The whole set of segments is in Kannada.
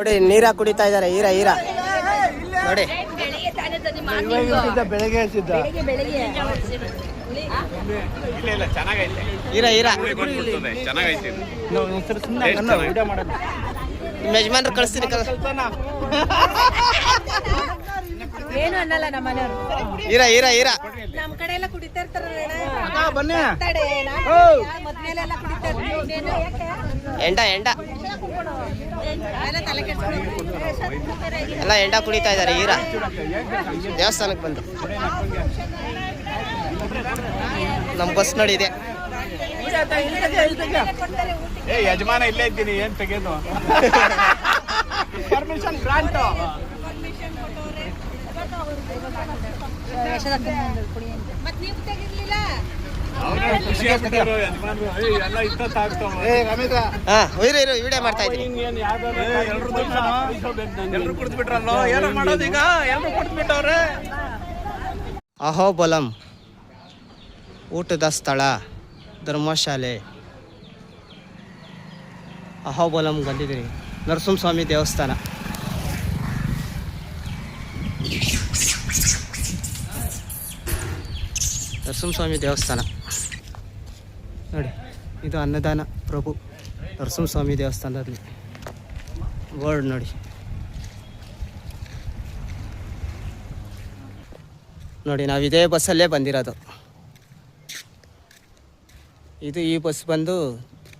ನೋಡಿ ನೀರ ಕುಡಿತಾ ಇದ್ದಾರೆ. ಈರ ಈರ. ನೋಡಿ. ಬೆಳಿಗ್ಗೆ ಈರ ಈರ. ನಿಮ್ಮ ಯಜಮಾನ್ರು ಕಳಿಸ್ತೀನಿ ಏನು ಅನ್ನಲ್ಲ ನಮ್ಮ ಈರ ಈರ ಈರ. ನಮ್ ಕಡೆ ಎಲ್ಲ ಕುಡಿತಾ ಇರ್ತಾರ ಬನ್ನಿ? ಎಂಡ ಎಂಡ. ಎಲ್ಲ ಎಂಡ ಕುಡಿತಾ ಇದ್ದಾರೆ ಈರ. ದೇವಸ್ಥಾನಕ್ಕೆ ಬಂದು. ನಮ್ಮ ಬಸ್ ನೋಡಿ ಇದೆ. ಏ ಯಜಮಾನ ಇಲ್ಲೇ ಇದ್ದೀನಿ ಏನ್ ತೆಗೆದು? ಪರ್ಮಿಷನ್ ಗ್ರಾಂಟ್ ಮತ್ತೆ ನೀವು ತೆಗಿರ್ಲಿಲ್ಲ ಅಹೋಬಲಂ ಊಟದ ಸ್ಥಳ ಧರ್ಮಶಾಲೆ. ಅಹೋಬಲಂ ಬಂದಿದ್ದೀರಿ ನರಸಿಂಹಸ್ವಾಮಿ ದೇವಸ್ಥಾನ. ನರಸಿಂಹಸ್ವಾಮಿ ದೇವಸ್ಥಾನ. ನೋಡಿ, ಇದು ಅನ್ನದಾನ ಪ್ರಭು ನರಸಿಂಹಸ್ವಾಮಿ ದೇವಸ್ಥಾನದಲ್ಲಿ. ವರ್ಡ್ ನೋಡಿ. ನೋಡಿ, ನಾವು ಇದೇ ಬಸ್ಸಲ್ಲೇ ಬಂದಿರೋದು. ಇದು ಈ ಬಸ್ ಬಂದು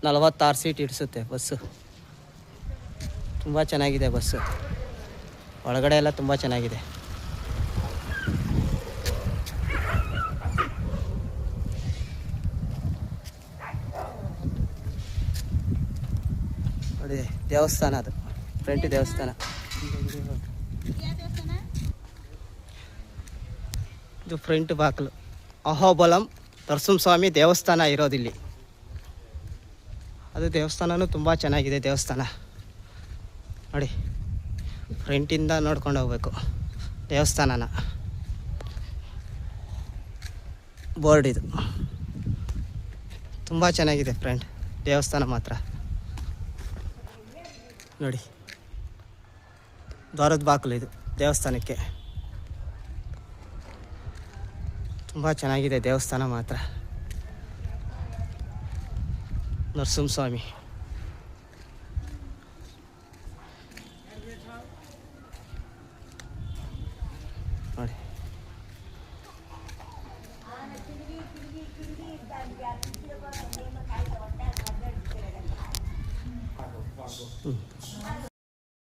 ನಲವತ್ತಾರು ಸೀಟ್ ಇಡಿಸುತ್ತೆ ಬಸ್ಸು ತುಂಬ ಚೆನ್ನಾಗಿದೆ ಬಸ್ಸು ಒಳಗಡೆ ಎಲ್ಲ ತುಂಬ ಚೆನ್ನಾಗಿದೆ. ನೋಡಿ ದೇವಸ್ಥಾನ ಅದು. ಫ್ರಂಟ್ ದೇವಸ್ಥಾನ. ಇದು ಫ್ರಂಟ್ ಬಾಗಿಲು. ಅಹೋಬಲಂ ನರಸಿಂಹಸ್ವಾಮಿ ದೇವಸ್ಥಾನ ಇರೋದಿಲ್ಲಿ. ಅದು ದೇವಸ್ಥಾನವೂ ತುಂಬ ಚೆನ್ನಾಗಿದೆ ದೇವಸ್ಥಾನ. ನೋಡಿ ಫ್ರಂಟಿಂದ ನೋಡ್ಕೊಂಡು ಹೋಗ್ಬೇಕು ದೇವಸ್ಥಾನನ. ಬೋರ್ಡ್ ಇದು. ತುಂಬ ಚೆನ್ನಾಗಿದೆ ಫ್ರೆಂಡ್ ದೇವಸ್ಥಾನ ಮಾತ್ರ. नोड़ द्वार बाकल देवस्थान के तुम चेन देवस्थान मात्र नरसिंहस्वामी mm.